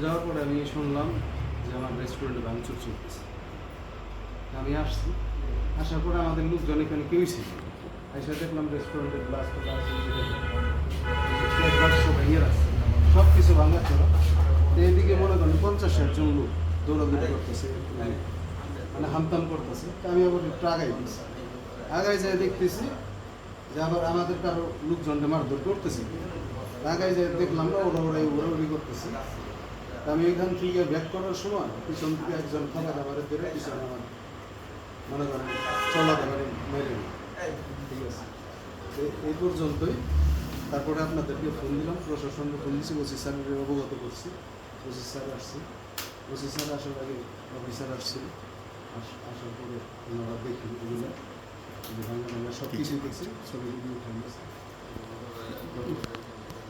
যাওয়ার পরে আমি শুনলাম যে আমার রেস্টুরেন্টে ভাঙচুর চলতেছে। আমি আসছি, আসার পরে আমাদের লোকজন এখানে কেউই ছিল এসে দেখলাম রেস্টুরেন্টের গ্লাস ভেঙে রাখছে। সব কিছু ভাঙা ছিল এইদিকে মনে করেন পঞ্চাশ জন লোক দৌড়াদৌড়ি করতেছে মানে হামতাম করতেছে। তা আমি আবার একটু আগাই দিচ্ছি আগাই যায় দেখতেছি যে আবার আমাদের কারও লোকজনকে মারধর করতেছে। আগাই যায় দেখলাম না, ওরা ওরা উড়াউড়ি করতেছে। আমি এখান থেকে ব্যাক করার সময় পিছন থেকে একজন খাবার আমাদের ধরে পিছনে আমার মনে করেন চলা দেবারে মেরে ঠিক আছে। এই পর্যন্তই। তারপরে আপনাদেরকে ফোন দিলাম। প্রশাসনকে ফোন দিচ্ছি ওসি স্যারের অবগত করছি। ওসি স্যার আসছে। ওসি স্যার আসার আগে অফিসার আসছিল আসার পরে ওনারা দেখি এগুলো ভাঙা সব কিছুই দেখছি। ছবি ভিডিও উঠে নিয়েছে।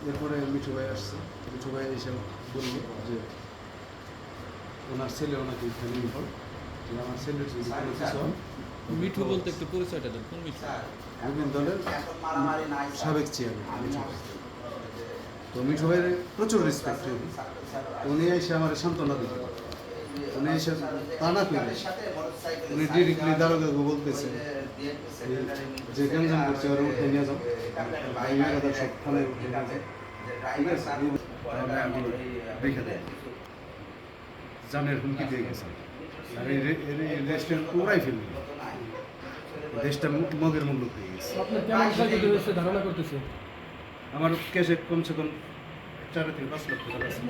এরপরে মিঠু ভাই আসছে। মিঠু ভাই এসে বলল যে ওনার ছেলে ওনাকে এখানে নির্ভর যে আমার ছেলের যদি কোনো কিছু হয়, মিঠু বলতে একটু পরিচয়টা দেন কোন মিঠু? রবীন দলের সাবেক চেয়ারম্যান মিঠু ভাই। তো মিঠু ভাইয়ের প্রচুর রেসপেক্ট উনি এসে আমার সান্ত্বনা দিতে উনি ডিরেক্টলি দারোগাকে বলতেছে যে গঞ্জাম করছে ওরা উঠে নিয়ে যাও। মেয়েরা সব থানায় উঠে নিয়ে যাও। ঠিক আছে দেয় জানের হুমকি দিয়ে গেছে। আর এই রেস্টুরেন্ট পুরাই ফেলবে দেশটা মগের মূল্য পেয়ে গেছে। ধারণা করতেছে? আমার ক্যাশে কমসে কম চার থেকে পাঁচ লক্ষ টাকা আছে।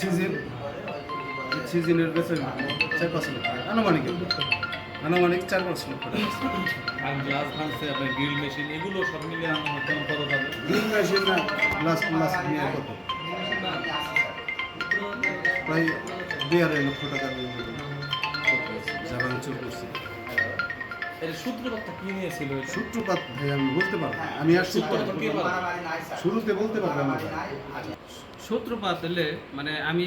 সিজন ঈদ সিজনের বেচে চার পাঁচ লক্ষ টাকা। আনুমানিক আনুমানিক চার পাঁচ লক্ষ টাকা। গ্লাস ভাঙছে আপনার গ্রিল মেশিন এগুলো সব মিলিয়ে আমার কেমন কত যাবে গ্রিন মেশিন না গ্লাস গ্লাস নিয়ে কত? প্রায় দুই আড়াই লক্ষ করছে। সূত্রপাতটা কি নিয়েছিল? সূত্রপাত ভাই আমি বলতে পারব আমি আর সূত্রপাত? শুরুতে বলতে পারব না। সূত্রপাত হলে মানে আমি